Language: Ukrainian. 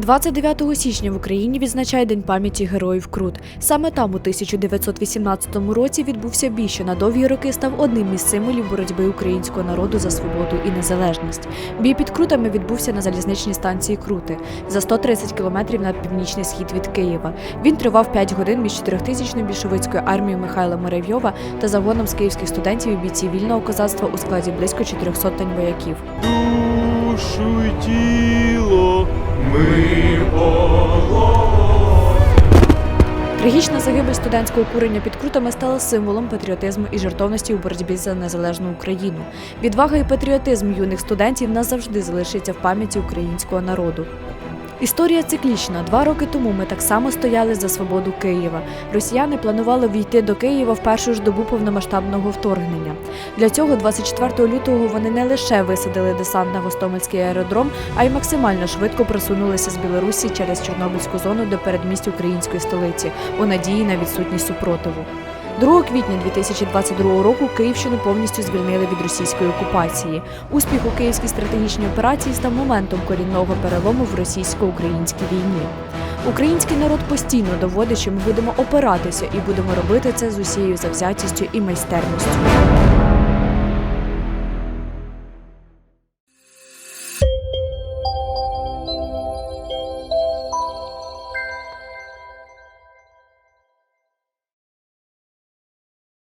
29 січня в Україні відзначає День пам'яті героїв Крут. Саме там у 1918 році відбувся бій, що на довгі роки став одним із символів боротьби українського народу за свободу і незалежність. Бій під Крутами відбувся на залізничній станції Крути за 130 кілометрів на північний схід від Києва. Він тривав 5 годин між 4000 більшовицькою армією Михайла Муравйова та загоном з київських студентів і бійців вільного козацтва у складі близько 400 вояків. душу Трагічна загибель студентського курення під крутами стала символом патріотизму і жертовності у боротьбі за незалежну Україну. Відвага і патріотизм юних студентів назавжди залишиться в пам'яті українського народу. Історія циклічна. Два роки тому ми так само стояли за свободу Києва. Росіяни планували війти до Києва в першу ж добу повномасштабного вторгнення. Для цього 24 лютого вони не лише висадили десант на Гостомельський аеродром, а й максимально швидко просунулися з Білорусі через Чорнобильську зону до передмість української столиці у надії на відсутність супротиву. 2 квітня 2022 року Київщину повністю звільнили від російської окупації. Успіх у київській стратегічній операції став моментом корінного перелому в російсько-українській війні. Український народ постійно доводить, що ми будемо опиратися і будемо робити це з усією завзятістю і майстерністю.